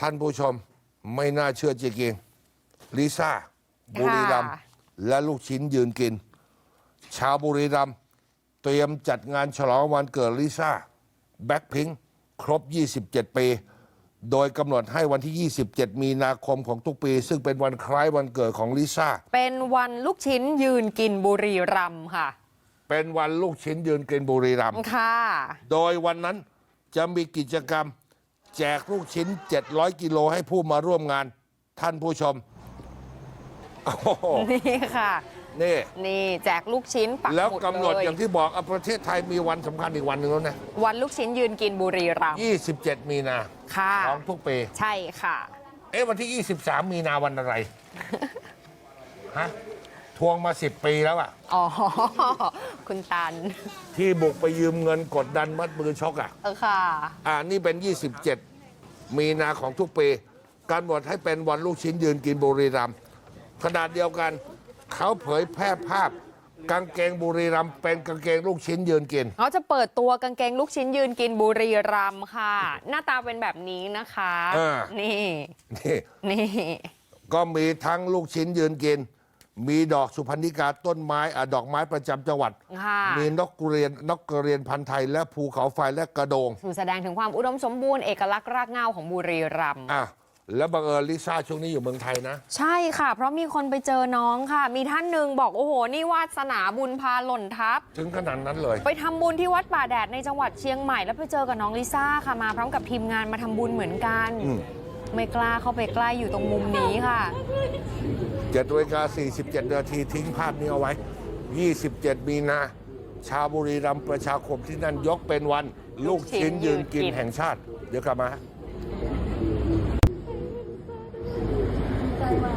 ท่านผู้ชมไม่น่าเชื่อจริงๆลิซ่า บุรีรัมย์ค่ะและลูกชิ้นยืนกิน ชาวบุรีรัมย์เตรียมจัดงานฉลองวันเกิดลิซ่า แบ็คพิงครบ 27 ปี โดยกำหนดให้วันที่ 27 มีนาคมของทุกปี ซึ่งเป็นวันคล้ายวันเกิดของลิซ่า เป็นวันลูกชิ้นยืนกินบุรีรัมย์ค่ะ เป็นวันลูกชิ้นยืนกินบุรีรัมย์ค่ะ โดยวันนั้นจะมีกิจกรรม แจกลูกชิ้น 700 กิโลให้ผู้มาร่วมงานท่านผู้ชมโอ้โหนี่ค่ะ นี่ นี่แจกลูกชิ้นปักแล้วหมุดกำหนดเลยอย่างที่บอกอะประเทศไทยมีวันสำคัญอีกวันหนึ่งแล้วนะ วันลูกชิ้นยืนกินบุรีรัมย์27 มีนาค่ะ ของทุกปี ใช่ค่ะ เอ๊ะวันที่ 23 มีนาวันอะไร ฮะ ทวงมา 10 ปีแล้วอะอ๋อ คุณตัน ที่บุกไปยืมเงินกดดันมัดมือชกอะเออค่ะ อ่านี่เป็น 27 มีนาของทุกปีกำหนดให้เป็นวันลูกชิ้นยืนกินบุรีรัมย์ขนาดเดียวกัน เขาเผยแพร่ภาพ กางเกงบุรีรัมย์เป็นกางเกงลูกชิ้นยืนกิน เขาจะเปิดตัวกางเกงลูกชิ้นยืนกินบุรีรัมย์ค่ะ หน้าตาเป็นแบบนี้นะคะ เออ นี่ นี่ นี่ ก็มีทั้งลูกชิ้นยืนกิน มีดอกสุพรรณิกาต้นไม้อะดอกไม้ประจำจังหวัด ค่ะมีนกกระเรียนนกกระเรียนพันธุ์ไทยและภูเขาไฟและกระโดงสู่แสดงถึงความอุดมสมบูรณ์เอกลักษณ์รากเหง้าของบุรีรัมย์ อะแล้วบังเอิญลิซ่าช่วงนี้อยู่เมืองไทยนะ ใช่ค่ะ เพราะมีคนไปเจอน้องค่ะ มีท่านหนึ่งบอกโอ้โห นี่วาสนาบุญพาหล่นทับ ถึงขนาดนั้นเลย ไปทำบุญที่วัดป่าแดดในจังหวัดเชียงใหม่ แล้วไปเจอกับน้องลิซ่าค่ะมาพร้อมกับทีมงานมาทำบุญเหมือนกัน อืม ไม่กล้าเข้าไปใกล้อยู่ตรงมุมนี้ค่ะ 7นาฬิกา47 นาทีทิ้งภาพนี้เอาไว้ 27 มีนา ชาบุรีรัมประชาคมที่นั่นยกเป็นวัน ลูกชิ้นยืนกินแห่งชาติ เดี๋ยวกลับมาใจมา